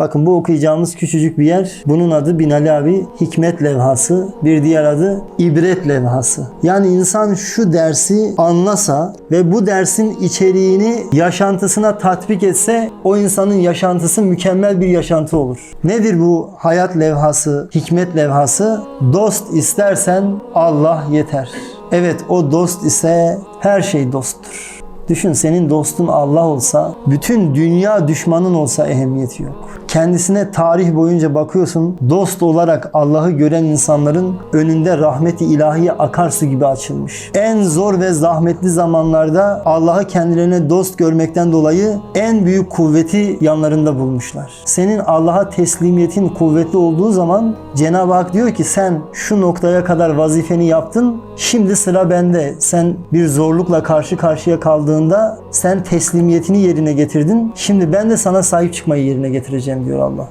Bakın bu okuyacağımız küçücük bir yer. Bunun adı Binali abi hikmet levhası. Bir diğer adı ibret levhası. Yani insan şu dersi anlasa ve bu dersin içeriğini yaşantısına tatbik etse o insanın yaşantısı mükemmel bir yaşantı olur. Nedir bu hayat levhası, hikmet levhası? Dost istersen Allah yeter. Evet o dost ise her şey dosttur. Düşün senin dostun Allah olsa, bütün dünya düşmanın olsa ehemmiyeti yok. Kendisine tarih boyunca bakıyorsun, dost olarak Allah'ı gören insanların önünde rahmeti ilahiye akarsu gibi açılmış. En zor ve zahmetli zamanlarda Allah'ı kendilerine dost görmekten dolayı en büyük kuvveti yanlarında bulmuşlar. Senin Allah'a teslimiyetin kuvvetli olduğu zaman Cenab-ı Hak diyor ki sen şu noktaya kadar vazifeni yaptın, şimdi sıra bende. Sen bir zorlukla karşı karşıya kaldığında sen teslimiyetini yerine getirdin. Şimdi ben de sana sahip çıkmayı yerine getireceğim diyor Allah.